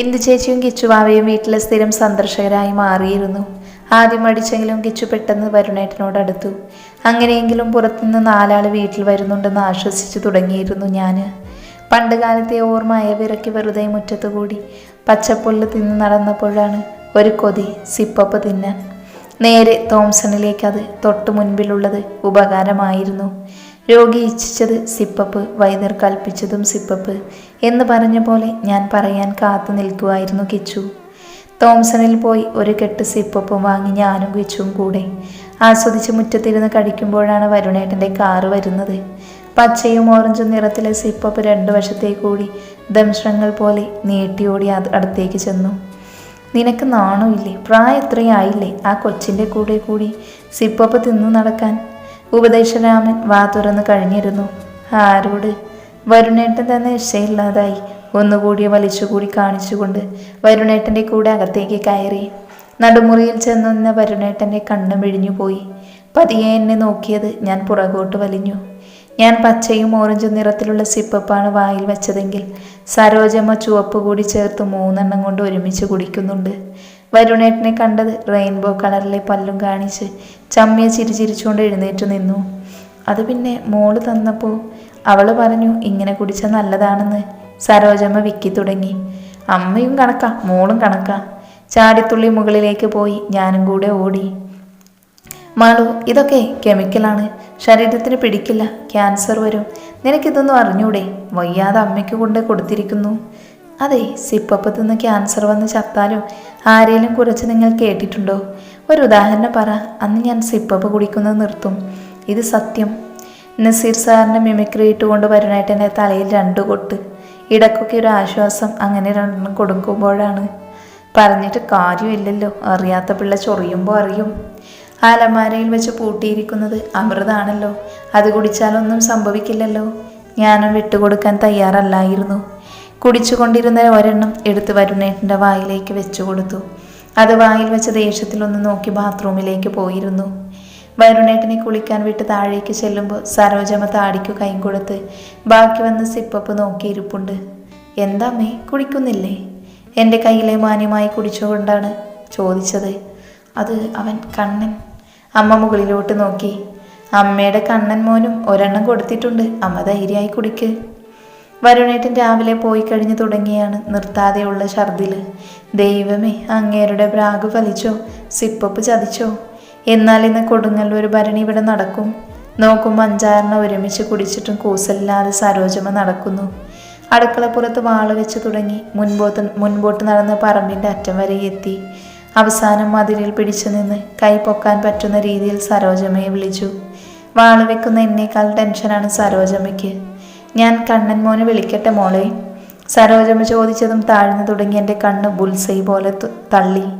ഇന്ദു ചേച്ചിയും കിച്ചുവാവയും വീട്ടിലെ സ്ഥിരം സന്ദർശകരായി മാറിയിരുന്നു. ആദ്യം അടിച്ചെങ്കിലും കിച്ചു പെട്ടെന്ന് വരുണേട്ടനോട് അടുത്തു. അങ്ങനെയെങ്കിലും പുറത്തുനിന്ന് നാലാൾ വീട്ടിൽ വരുന്നുണ്ടെന്ന് ആശ്വസിച്ചു തുടങ്ങിയിരുന്നു ഞാൻ പണ്ട് കാലത്തെ ഓർമ്മ അയവിറക്കി വെറുതെ മുറ്റത്തുകൂടി പച്ചപ്പുല്ല് തിന്ന് നടന്നപ്പോഴാണ് ഒരു കൊതി സിപ്പപ്പ് തിന്നാൻ. നേരെ തോംസണിലേക്ക് അത് തൊട്ടു മുൻപിലുള്ളത് ഉപകാരമായിരുന്നു. രോഗി ഇച്ഛിച്ചത് സിപ്പപ്പ് വൈദ്യർ കൽപ്പിച്ചതും സിപ്പപ്പ് എന്ന് പറഞ്ഞ പോലെ ഞാൻ പറയാൻ കാത്തു നിൽക്കുമായിരുന്നു കിച്ചു. തോംസണിൽ പോയി ഒരു കെട്ട് സിപ്പപ്പും വാങ്ങി ഞാനും കിച്ചും കൂടെ ആസ്വദിച്ച് മുറ്റത്തിരുന്ന് കഴിക്കുമ്പോഴാണ് വരുണേട്ടന്റെ കാറ് വരുന്നത്. പച്ചയും ഓറഞ്ചും നിറത്തിലെ സിപ്പപ്പ് രണ്ടു വശത്തേ കൂടി ദംശങ്ങൾ പോലെ നീട്ടിയോടി അടുത്തേക്ക് ചെന്നു. നിനക്ക് നാണമില്ലേ? പ്രായം എത്രയായില്ലേ? ആ കൊച്ചിന്റെ കൂടെ കൂടി സിപ്പപ്പ് തിന്നു നടക്കാൻ ഉപദേശരാമൻ വാ തുറന്ന് കഴിഞ്ഞിരുന്നു. ആരോട്? വരുണേട്ടൻ തന്നെ ഇഷ്ടയില്ലാതായി ഒന്നുകൂടി വലിച്ചുകൂടി കാണിച്ചുകൊണ്ട് വരുണേട്ടന്റെ കൂടെ അകത്തേക്ക് കയറി. നടുമുറിയിൽ ചെന്നുനിന്ന വരുണേട്ടന്റെ കണ്ണ് മിഴിഞ്ഞു പോയി. പതിയെ എന്നെ നോക്കിയത് ഞാൻ പുറകോട്ട് വലിഞ്ഞു. ഞാൻ പച്ചയും ഓറഞ്ചും നിറത്തിലുള്ള സിപ്പപ്പാണ് വായിൽ വെച്ചതെങ്കിൽ സരോജമ്മ ചുവപ്പ് കൂടി ചേർത്ത് മൂന്നെണ്ണം കൊണ്ട് ഒരുമിച്ച് കുടിക്കുന്നുണ്ട്. വരുണേട്ടനെ കണ്ടത് റെയിൻബോ കളറിലെ പല്ലും കാണിച്ച് ചമ്മിയ ചിരി ചിരിച്ചുകൊണ്ട് എഴുന്നേറ്റ് നിന്നു. അത് പിന്നെ മോൾ തന്നപ്പോൾ അവൾ പറഞ്ഞു ഇങ്ങനെ കുടിച്ചാൽ നല്ലതാണെന്ന്. സരോജമ്മ വിക്കി തുടങ്ങി. അമ്മയും കണക്ക മോളും കണക്ക. ചാടിത്തുള്ളി മുകളിലേക്ക് പോയി ഞാനും കൂടെ ഓടി. മാളു ഇതൊക്കെ കെമിക്കലാണ് ശരീരത്തിന് പിടിക്കില്ല ക്യാൻസർ വരും. നിനക്കിതൊന്നും അറിഞ്ഞൂടെ? വയ്യാതെ അമ്മയ്ക്ക് കൊണ്ട് കൊടുത്തിരിക്കുന്നു. അതെ സിപ്പപ്പത്തുനിന്ന് ക്യാൻസർ വന്ന് ചത്താലും ആരെയും കുറച്ച് നിങ്ങൾ കേട്ടിട്ടുണ്ടോ? ഒരു ഉദാഹരണം പറ. അന്ന് ഞാൻ സിപ്പപ്പ് കുടിക്കുന്നത് നിർത്തും. ഇത് സത്യം. നസീർ സാറിന്റെ മിമിക്രി ഇട്ടുകൊണ്ട് വരുണേട്ടന്റെ തലയിൽ രണ്ടു കൊട്ട്. ഇടക്കൊക്കെ ഒരു ആശ്വാസം അങ്ങനെ രണ്ടെണ്ണം കൊടുക്കുമ്പോഴാണ്. പറഞ്ഞിട്ട് കാര്യമില്ലല്ലോ. അറിയാത്ത പിള്ള ചൊറിയുമ്പോൾ അറിയും. അലമാരയിൽ വെച്ച് പൂട്ടിയിരിക്കുന്നത് അമൃതാണല്ലോ. അത് കുടിച്ചാലൊന്നും സംഭവിക്കില്ലല്ലോ. ഞാനും വിട്ടുകൊടുക്കാൻ തയ്യാറല്ലായിരുന്നു. കുടിച്ചുകൊണ്ടിരുന്ന ഒരെണ്ണം എടുത്ത് വരുണേട്ടന്റെ വായിലേക്ക് വെച്ചു കൊടുത്തു. അത് വായിൽ വെച്ച ദേഷ്യത്തിലൊന്ന് നോക്കി ബാത്റൂമിലേക്ക് പോയിരുന്നു. വരുണേട്ടനെ കുളിക്കാൻ വിട്ട് താഴേക്ക് ചെല്ലുമ്പോൾ സരോജമ്മ താടിക്കു കൈ കൊടുത്ത് ബാക്കി വന്ന് സിപ്പപ്പ് നോക്കിയിരിപ്പുണ്ട് എന്താമ്മേ കുടിക്കുന്നില്ലേ എന്റെ കയ്യിലെ മാന്യമായി കുടിച്ചുകൊണ്ടാണ് ചോദിച്ചത്. അത് അവൻ കണ്ണൻ. അമ്മ മുകളിലോട്ട് നോക്കി. അമ്മയുടെ കണ്ണൻ മോനും ഒരെണ്ണം കൊടുത്തിട്ടുണ്ട്. അമ്മ ധൈര്യമായി കുടിക്ക്. വരുണേട്ടൻ രാവിലെ പോയി കഴിഞ്ഞു തുടങ്ങിയാണ് നിർത്താതെയുള്ള ഛർദിൽ. ദൈവമേ അങ്ങേരുടെ പ്രാഗ് ഫലിച്ചോ? സിപ്പപ്പ് ചതിച്ചോ? എന്നാൽ ഇന്ന് കൊടുങ്ങല്ലൂർ ഭരണി ഇവിടെ നടക്കും. നോക്കുമ്പോൾ അഞ്ചാറിന് ഒരുമിച്ച് കുടിച്ചിട്ടും കൂസലില്ലാതെ സരോജമ നടക്കുന്നു. അടുക്കളപ്പുറത്ത് വാൾ വെച്ച് തുടങ്ങി മുൻപോട്ട് മുൻപോട്ട് നടന്ന് പറമ്പിന്റെ അറ്റം വരെ എത്തി. അവസാനം മതിലിൽ പിടിച്ചു നിന്ന് കൈ പൊക്കാൻ പറ്റുന്ന രീതിയിൽ സരോജമയെ വിളിച്ചു. വാൾ വെക്കുന്ന എന്നേക്കാൾ ടെൻഷനാണ് സരോജമ്മയ്ക്ക് ഞാൻ കണ്ണൻ മോനെ വിളിക്കട്ടെ മോളെ. സരോജമ്മ ചോദിച്ചതും താഴ്ന്നു തുടങ്ങി എന്റെ കണ്ണ് ബുൾസൈ പോലെ തള്ളി.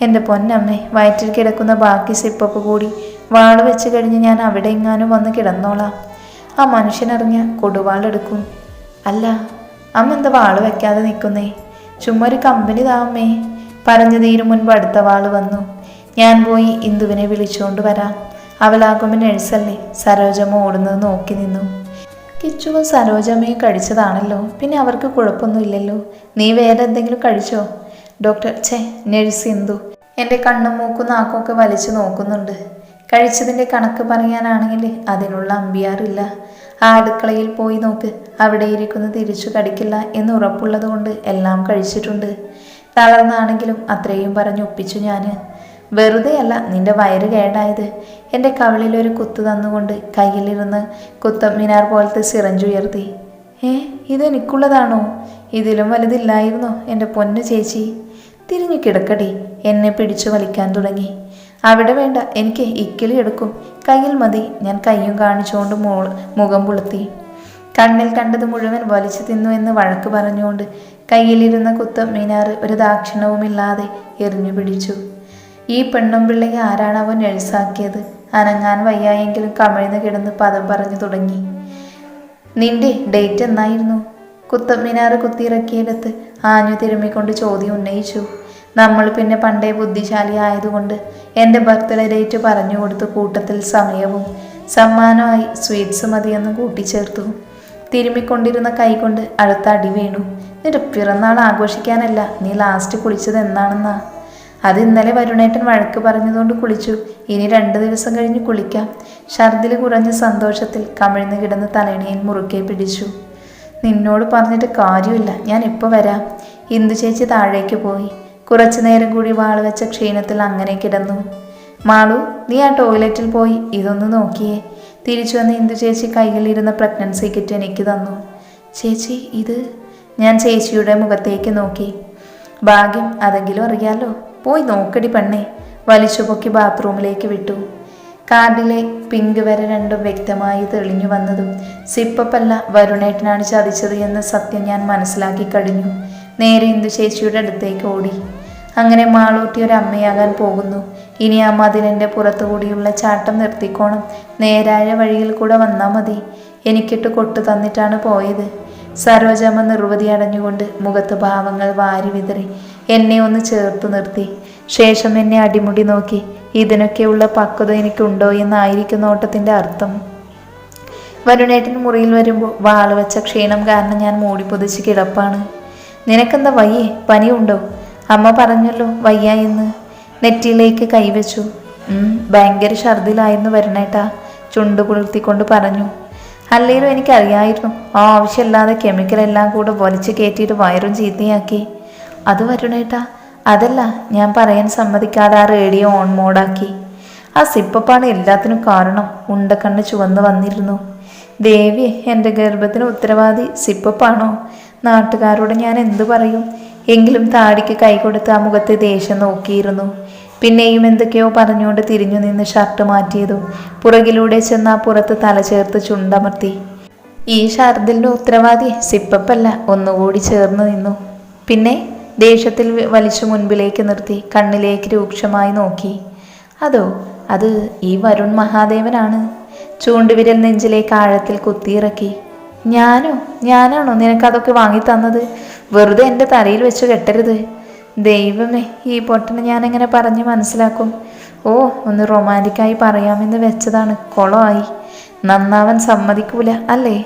എന്റെ പൊന്നമ്മേ വയറ്റിൽ കിടക്കുന്ന ബാക്കി സിപ്പപ്പ് കൂടി വാൾ വെച്ച് കഴിഞ്ഞ് ഞാൻ അവിടെ എങ്ങാനും വന്ന് കിടന്നോളാം. ആ മനുഷ്യനറിഞ്ഞ കൊടുവാളെടുക്കും. അല്ല അമ്മ എന്താ വാൾ വെക്കാതെ നിൽക്കുന്നേ? ചുമ്മാ ഒരു കമ്പനി താമേ പറഞ്ഞു തീരും മുൻപ് അടുത്ത വാൾ വന്നു. ഞാൻ പോയി ഇന്ദുവിനെ വിളിച്ചുകൊണ്ട് വരാം. അവളാകുമ്പോൾ നഴ്സല്ലേ സരോജമ്മ ഓടുന്നത് നോക്കി നിന്നു. കിച്ചുവും സരോജമ്മയും കഴിച്ചതാണല്ലോ. പിന്നെ അവർക്ക് കുഴപ്പമൊന്നുമില്ലല്ലോ നീ വേറെ എന്തെങ്കിലും കഴിച്ചോ? ഡോക്ടർ ഛേ നഴ്സ് ഇന്ദു. എന്റെ കണ്ണും മൂക്കും നാക്കുമൊക്കെ വലിച്ചു നോക്കുന്നുണ്ട്. കഴിച്ചതിന്റെ കണക്ക് പറയാനാണെങ്കിൽ അതിനുള്ള അമ്പിയാറില്ല. ആ അടുക്കളയിൽ പോയി നോക്ക്. അവിടെ ഇരിക്കുന്ന തിരിച്ചു കടിക്കില്ല എന്ന് ഉറപ്പുള്ളതുകൊണ്ട് എല്ലാം കഴിച്ചിട്ടുണ്ട്. തളർന്നാണെങ്കിലും അത്രയും പറഞ്ഞു ഒപ്പിച്ചു ഞാൻ വെറുതെ അല്ല നിന്റെ വയറ് കേടായത്. എന്റെ ഒരു കുത്ത് തന്നുകൊണ്ട് കയ്യിലിരുന്ന് കുത്തമ്മിനാർ പോലത്തെ സിറഞ്ചുയർത്തി ഏ ഇതെനിക്കുള്ളതാണോ ഇതിലും വലുതില്ലായിരുന്നോ എന്റെ പൊന്നു ചേച്ചി? തിരിഞ്ഞു കിടക്കടി എന്നെ പിടിച്ചു വലിക്കാൻ തുടങ്ങി. അവിടെ വേണ്ട എനിക്ക് ഇക്കിളി എടുക്കും. കയ്യിൽ മതി ഞാൻ കയ്യും കാണിച്ചുകൊണ്ട് മോൾ മുഖം പുളുത്തി. കണ്ണിൽ കണ്ടത് മുഴുവൻ വലിച്ചു തിന്നു എന്ന് വഴക്ക് പറഞ്ഞുകൊണ്ട് കയ്യിലിരുന്ന കുത്തം മീനാറ് ഒരു ദാക്ഷിണവുമില്ലാതെ എറിഞ്ഞു പിടിച്ചു. ഈ പെണ്ണും പിള്ളയെ ആരാണ് അവൻ എഴുസാക്കിയത് അനങ്ങാൻ വയ്യായെങ്കിലും കമിഴ്ന്ന് കിടന്ന് പദം പറഞ്ഞു തുടങ്ങി. നിന്റെ ഡേറ്റ് എന്നായിരുന്നു? കുത്തമ്മിനാറ് കുത്തിയിറക്കിയെടുത്ത് ആഞ്ഞു തിരുമ്മിക്കൊണ്ട് ചോദ്യം ഉന്നയിച്ചു. നമ്മൾ പിന്നെ പണ്ടേ ബുദ്ധിശാലി ആയതുകൊണ്ട് എന്റെ ബർത്ത്ഡേ ഡേറ്റ് പറഞ്ഞു കൊടുത്തു കൂട്ടത്തിൽ സമയവും സമ്മാനമായി സ്വീറ്റ്സ് മതിയെന്ന് കൂട്ടിച്ചേർത്തു. തിരുമ്മിക്കൊണ്ടിരുന്ന കൈകൊണ്ട് അടുത്ത അടി വീണു. നിന്റെ പിറന്നാൾ ആഘോഷിക്കാനല്ല നീ ലാസ്റ്റ് കുളിച്ചത് എന്നാണെന്നാ? അത് ഇന്നലെ വരുണേട്ടൻ വഴക്ക് പറഞ്ഞതുകൊണ്ട് കുളിച്ചു. ഇനി രണ്ടു ദിവസം കഴിഞ്ഞ് കുളിക്കാം. ഛർദിൽ കുറഞ്ഞ സന്തോഷത്തിൽ കമിഴ്ന്ന് കിടന്ന് തലണിയിൽ മുറുക്കെ പിടിച്ചു. നിന്നോട് പറഞ്ഞിട്ട് കാര്യമില്ല. ഞാൻ ഇപ്പോൾ വരാം. ഇന്ദു ചേച്ചി താഴേക്ക് പോയി. കുറച്ചു നേരം കൂടി വാൾ വെച്ച ക്ഷീണത്തിൽ അങ്ങനെ കിടന്നു. മാളു നീ ആ ടോയ്ലറ്റിൽ പോയി ഇതൊന്ന് നോക്കിയേ. തിരിച്ചു വന്ന് ഇന്ദു ചേച്ചി കയ്യിലിരുന്ന പ്രഗ്നൻസി കിറ്റ് എനിക്ക് തന്നു. ചേച്ചി ഇത്? ഞാൻ ചേച്ചിയുടെ മുഖത്തേക്ക് നോക്കി. ഭാഗ്യം അതെങ്കിലും അറിയാലോ. പോയി നോക്കടി പെണ്ണേ. വലിച്ചു പൊക്കി ബാത്റൂമിലേക്ക് വിട്ടു. കാർഡിലെ പിങ്ക് വര രണ്ടും വ്യക്തമായി തെളിഞ്ഞു വന്നതും സിപ്പപ്പല്ല വരുണേട്ടനാണ് ചതിച്ചത് എന്ന സത്യം ഞാൻ മനസ്സിലാക്കി കഴിഞ്ഞു. നേരെ ഇന്ദു ചേച്ചിയുടെ അടുത്തേക്ക് ഓടി. അങ്ങനെ മാളൂട്ടി ഒരു അമ്മയാകാൻ പോകുന്നു. ഇനി ആ മതിലിന്റെ പുറത്തുകൂടിയുള്ള ചാട്ടം നിർത്തിക്കോണം. നേരായ വഴിയിൽ കൂടെ വന്നാൽ മതി. എനിക്കിട്ട് കൊട്ടു തന്നിട്ടാണ് പോയത്. സരോജമ്മ നിർവധി അടഞ്ഞുകൊണ്ട് മുഖത്ത് ഭാവങ്ങൾ വാരി വിതറി. എന്നെ ഒന്ന് ചേർത്ത് നിർത്തി. ശേഷം എന്നെ അടിമുടി നോക്കി. ഇതിനൊക്കെയുള്ള പക്വത എനിക്കുണ്ടോ എന്നായിരിക്കും നോട്ടത്തിന്റെ അർത്ഥം. വരുണേട്ടൻ മുറിയിൽ വരുമ്പോൾ വാൾ വെച്ച ക്ഷീണം കാരണം ഞാൻ മൂടി പൊതിച്ച് കിടപ്പാണ്. നിനക്കെന്താ വയ്യേ? പനിയുണ്ടോ? അമ്മ പറഞ്ഞല്ലോ വയ്യ എന്ന്. നെറ്റിയിലേക്ക് കൈവച്ചു "ഉം, ഭയങ്കര ഛർദിലായിരുന്നു വരുണേട്ടാ ചുണ്ടു കുളിർത്തിക്കൊണ്ട് പറഞ്ഞു. അല്ലെങ്കിലും എനിക്കറിയായിരുന്നു. ആ ആവശ്യമില്ലാതെ കെമിക്കലെല്ലാം കൂടെ വലിച്ചു കയറ്റിയിട്ട് വയറും ചീത്തയാക്കി. അത് വരുണേട്ടാ അതല്ല ഞാൻ പറയാൻ സമ്മതിക്കാതെ ആ റേഡിയോ ഓൺ മോഡാക്കി. ആ സിപ്പപ്പാണ് എല്ലാത്തിനും കാരണം. ഉണ്ടക്കണ്ണ് ചുവന്ന് വന്നിരുന്നു. ദേവി എന്റെ ഗർഭത്തിന് ഉത്തരവാദി സിപ്പപ്പാണോ? നാട്ടുകാരോട് ഞാൻ എന്തു പറയും? എങ്കിലും താടിക്ക് കൈ കൊടുത്ത് ആ മുഖത്തെ ദേഷ്യം നോക്കിയിരുന്നു. പിന്നെയും എന്തൊക്കെയോ പറഞ്ഞുകൊണ്ട് തിരിഞ്ഞു നിന്ന് ഷർട്ട് മാറ്റിയതും പുറകിലൂടെ ചെന്ന് ആ പുറത്ത് തല ചേർത്ത് ചുണ്ടമർത്തി. ഈ ഷാർദിന്റെ ഉത്തരവാദി സിപ്പപ്പല്ല. ഒന്നുകൂടി ചേർന്ന് നിന്നു. പിന്നെ? ദേഷ്യത്തിൽ വലിച്ചു മുൻപിലേക്ക് നിർത്തി കണ്ണിലേക്ക് രൂക്ഷമായി നോക്കി. അതോ അത് ഈ വരുൺ മഹാദേവനാണ്? ചൂണ്ടുവിരൽ നെഞ്ചിലേക്ക് ആഴത്തിൽ കുത്തിയിറക്കി. ഞാനോ ഞാനാണോ നിനക്കതൊക്കെ വാങ്ങി തന്നത്? വെറുതെ എന്റെ തലയിൽ വെച്ച് കെട്ടരുത്. ദൈവമേ ഈ പൊട്ടനെ ഞാനെങ്ങനെ പറഞ്ഞ് മനസ്സിലാക്കും? ഓ ഒന്ന് റൊമാന്റിക്കായി പറയാമെന്ന് വെച്ചതാണ്. കൊളമായി നന്നാവൻ സമ്മതിക്കൂല അല്ലേ?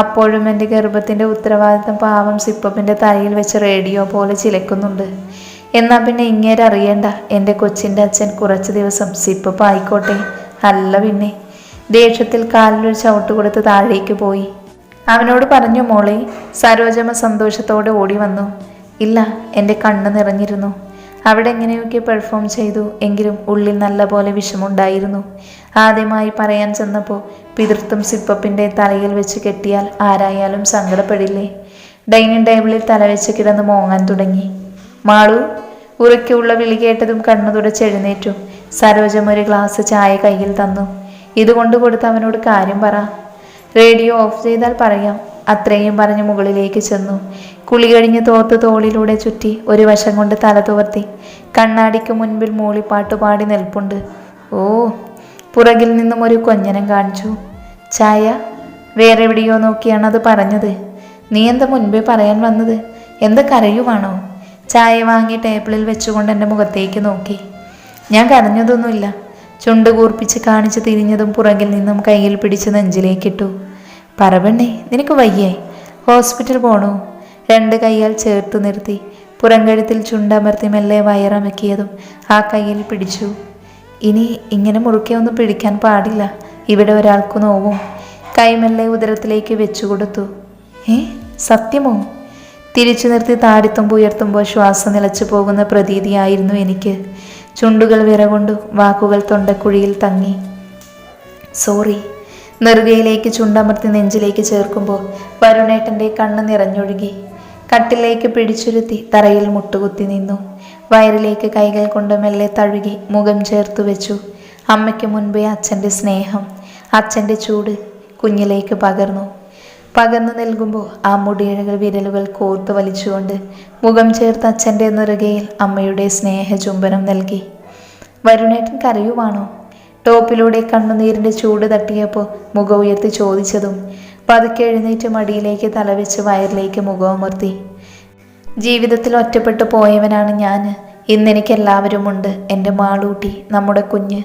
അപ്പോഴും എന്റെ ഗർഭത്തിന്റെ ഉത്തരവാദിത്തം പാവം സിപ്പപ്പിന്റെ തലയിൽ വെച്ച് റേഡിയോ പോലെ ചിലക്കുന്നുണ്ട്. എന്നാൽ പിന്നെ ഇങ്ങേരെ അറിയേണ്ട എന്റെ കൊച്ചിന്റെ അച്ഛൻ കുറച്ച് ദിവസം സിപ്പപ്പ് ആയിക്കോട്ടെ. അല്ല പിന്നെ ദേഷ്യത്തിൽ കാലിലൊരു ചവിട്ട് കൊടുത്ത് താഴേക്ക് പോയി. അവനോട് പറഞ്ഞു മോളെ സരോജമ സന്തോഷത്തോടെ ഓടി വന്നു. ഇല്ല എന്റെ കണ്ണ് നിറഞ്ഞിരുന്നു. അവിടെ എങ്ങനെയൊക്കെ പെർഫോം ചെയ്തു? എങ്കിലും ഉള്ളിൽ നല്ല പോലെ വിഷമുണ്ടായിരുന്നു ആദ്യമായി പറയാൻ ചെന്നപ്പോൾ പിതൃത്വം സിപ്പപ്പിന്റെ തലയിൽ വെച്ച് കെട്ടിയാൽ ആരായാലും സങ്കടപ്പെടില്ലേ? ഡൈനിങ് ടേബിളിൽ തലവെച്ച് കിടന്ന് മോങ്ങാൻ തുടങ്ങി. മാളു ഉറക്കെയുള്ള വിളി കേട്ടതും കണ്ണു തുടച്ചെഴുന്നേറ്റു സരോജം ഒരു ഗ്ലാസ് ചായ കയ്യിൽ തന്നു. ഇതുകൊണ്ട് കൊടുത്ത് അവനോട് കാര്യം പറ. റേഡിയോ ഓഫ് ചെയ്താൽ പറയാം. അത്രയും പറഞ്ഞ് മുകളിലേക്ക് ചെന്നു. കുളി കഴിഞ്ഞ് തോത്ത് തോളിലൂടെ ചുറ്റി ഒരു വശം കൊണ്ട് തല തുവർത്തി. കണ്ണാടിക്ക് മുൻപിൽ മൂളിപ്പാട്ട് പാടി നിൽപ്പുണ്ട്. ഓ പുറകിൽ നിന്നും ഒരു കൊഞ്ഞനം കാണിച്ചു. ചായ വേറെ എവിടെയോ നോക്കിയാണ് അത് പറഞ്ഞത്. നീ എന്താ മുൻപേ പറയാൻ വന്നത്? എന്താ കരയുവാണോ? ചായ വാങ്ങി ടേബിളിൽ വെച്ചുകൊണ്ട് എന്റെ മുഖത്തേക്ക് നോക്കി. ഞാൻ കരഞ്ഞതൊന്നുമില്ല. ചുണ്ട് കൂർപ്പിച്ച് കാണിച്ച് തിരിഞ്ഞതും പുറകിൽ നിന്നും കയ്യിൽ പിടിച്ച് നെഞ്ചിലേക്കിട്ടു. പറവണ്ണേ നിനക്ക് വയ്യേ. ഹോസ്പിറ്റൽ പോണോ. രണ്ട് കൈയാൽ ചേർത്ത് നിർത്തി പുറംകഴുത്തിൽ ചുണ്ടമർത്തി മെല്ലെ വയറമക്കിയതും ആ കയ്യിൽ പിടിച്ചു. ഇനി ഇങ്ങനെ മുറുക്കെ ഒന്നും പിടിക്കാൻ പാടില്ല. ഇവിടെ ഒരാൾക്ക് നോവും. കൈമെല്ലെ ഉദരത്തിലേക്ക് വെച്ചു കൊടുത്തു. ഏ സത്യമോ? തിരിച്ചു നിർത്തി താടിത്തുമ്പ് ഉയർത്തുമ്പോൾ ശ്വാസം നിലച്ചു പോകുന്ന പ്രതീതിയായിരുന്നു എനിക്ക്. ചുണ്ടുകൾ വിറകൊണ്ടു വാക്കുകൾ തൊണ്ടക്കുഴിയിൽ തങ്ങി. സോറി നെറുകയിലേക്ക് ചുണ്ടമർത്തി നെഞ്ചിലേക്ക് ചേർക്കുമ്പോൾ വരുണേട്ടന്റെ കണ്ണ് നിറഞ്ഞൊഴുകി. കട്ടിലേക്ക് പിടിച്ചുരുത്തി തറയിൽ മുട്ടുകുത്തി നിന്നു. വയറിലേക്ക് കൈകൾ കൊണ്ട് മെല്ലെ തഴുകി മുഖം ചേർത്തു വെച്ചു. അമ്മയ്ക്ക് മുൻപേ അച്ഛന്റെ സ്നേഹം അച്ഛന്റെ ചൂട് കുഞ്ഞിലേക്ക് പകർന്നു. പകർന്നു നൽകുമ്പോൾ ആ മുടിയിഴകൾ വിരലുകൾ കോർത്തു വലിച്ചുകൊണ്ട് മുഖം ചേർത്ത് അച്ഛന്റെ നിറുകയിൽ അമ്മയുടെ സ്നേഹ ചുംബനം നൽകി. വരുണേട്ടൻ കരയുവാണോ? ടോപ്പിലൂടെ കണ്ണുനീരിന്റെ ചൂട് തട്ടിയപ്പോൾ മുഖം ഉയർത്തി ചോദിച്ചതും പതുക്കെ എഴുന്നേറ്റ് മടിയിലേക്ക് തലവെച്ച് വയറിലേക്ക് മുഖമർത്തി ജീവിതത്തിൽ ഒറ്റപ്പെട്ടു പോയവനാണ് ഞാൻ ഇന്നെനിക്ക് എല്ലാവരുമുണ്ട് എന്റെ മാളൂട്ടി നമ്മുടെ കുഞ്ഞ്.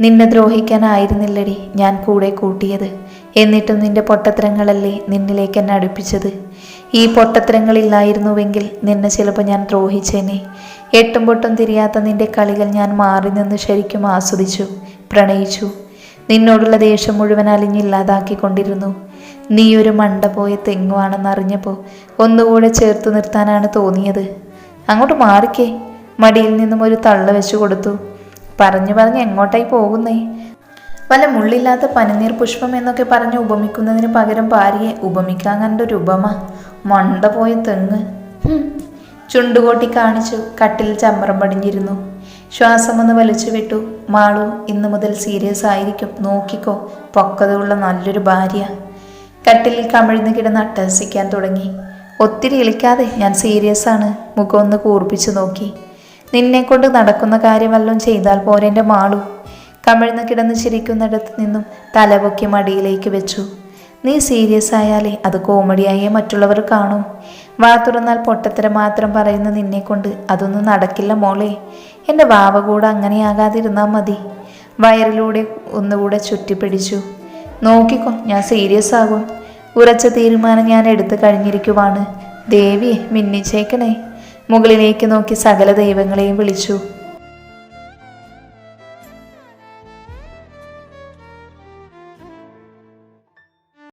നിന്നെ ദ്രോഹിക്കാനായിരുന്നില്ലടി ഞാൻ കൂടെ കൂട്ടിയത്. എന്നിട്ടും നിന്റെ പൊട്ടത്തരങ്ങളല്ലേ നിന്നിലേക്ക് എന്നെ അടുപ്പിച്ചത്. ഈ പൊട്ടത്തരങ്ങളില്ലായിരുന്നുവെങ്കിൽ നിന്നെ ചിലപ്പോൾ ഞാൻ ദ്രോഹിച്ചേനെ. എട്ടും പൊട്ടും തിരിയാത്ത നിന്റെ കളികൾ ഞാൻ മാറി നിന്ന് ശരിക്കും ആസ്വദിച്ചു. പ്രണയിച്ചു. നിന്നോടുള്ള ദേഷ്യം മുഴുവൻ അലിഞ്ഞില്ലാതാക്കിക്കൊണ്ടിരുന്നു നീ ഒരു മണ്ട പോയ തെങ്ങുവാണെന്ന് അറിഞ്ഞപ്പോൾ ഒന്നുകൂടെ ചേർത്ത് നിർത്താനാണ് തോന്നിയത്. അങ്ങോട്ട് മാറിക്കേ. മടിയിൽ നിന്നും ഒരു തള്ള വെച്ചു കൊടുത്തു. പറഞ്ഞു പറഞ്ഞ് എങ്ങോട്ടായി പോകുന്നേ? വല്ല മുള്ളില്ലാത്ത പനിനീർ പുഷ്പം എന്നൊക്കെ പറഞ്ഞ് ഉപമിക്കുന്നതിന് പകരം ഭാര്യയെ ഉപമിക്കാൻ കണ്ടൊരു ഉപമ. മണ്ട പോയ തെങ്ങ്. ചുണ്ടുകോട്ടി കാണിച്ചു. കട്ടിൽ ചമ്രം പടിഞ്ഞിരുന്നു. ശ്വാസം ഒന്ന് വലിച്ചു വിട്ടു. മാളു ഇന്നു മുതൽ സീരിയസ് ആയിരിക്കും. നോക്കിക്കോ പൊക്കതയുള്ള നല്ലൊരു ഭാര്യ. കട്ടിലിൽ കമിഴ്ന്നു കിടന്ന് അട്ടഹസിക്കാൻ തുടങ്ങി. ഒത്തിരി ഇളിക്കാതെ ഞാൻ സീരിയസ് ആണ്. മുഖം ഒന്ന് കൂർപ്പിച്ചു നോക്കി. നിന്നെ കൊണ്ട് നടക്കുന്ന കാര്യമല്ലോ ചെയ്താൽ പോരെ എന്റെ മാളു. കമിഴ്ന്ന് കിടന്ന് ചിരിക്കുന്നിടത്ത് നിന്നും തലപൊക്കി മടിയിലേക്ക് വെച്ചു. നീ സീരിയസ് ആയാലേ അത് കോമഡിയായേ മറ്റുള്ളവർ കാണൂ. വാ തുറന്നാൽ പൊട്ടത്തരം മാത്രം പറയുന്ന നിന്നെ കൊണ്ട് അതൊന്നും നടക്കില്ല മോളെ. എന്റെ വാവ കൂടെ അങ്ങനെയാകാതിരുന്നാൽ മതി. വയറിലൂടെ ഒന്നുകൂടെ ചുറ്റിപ്പിടിച്ചു. നോക്കിക്കോ ഞാൻ സീരിയസ് ആകും. ഉറച്ച തീരുമാനം ഞാൻ എടുത്തു കഴിഞ്ഞിരിക്കുവാണ്. ദേവിയെ മിന്നിച്ചേക്കണേ. മുകളിലേക്ക് നോക്കി സകല ദൈവങ്ങളെയും വിളിച്ചു.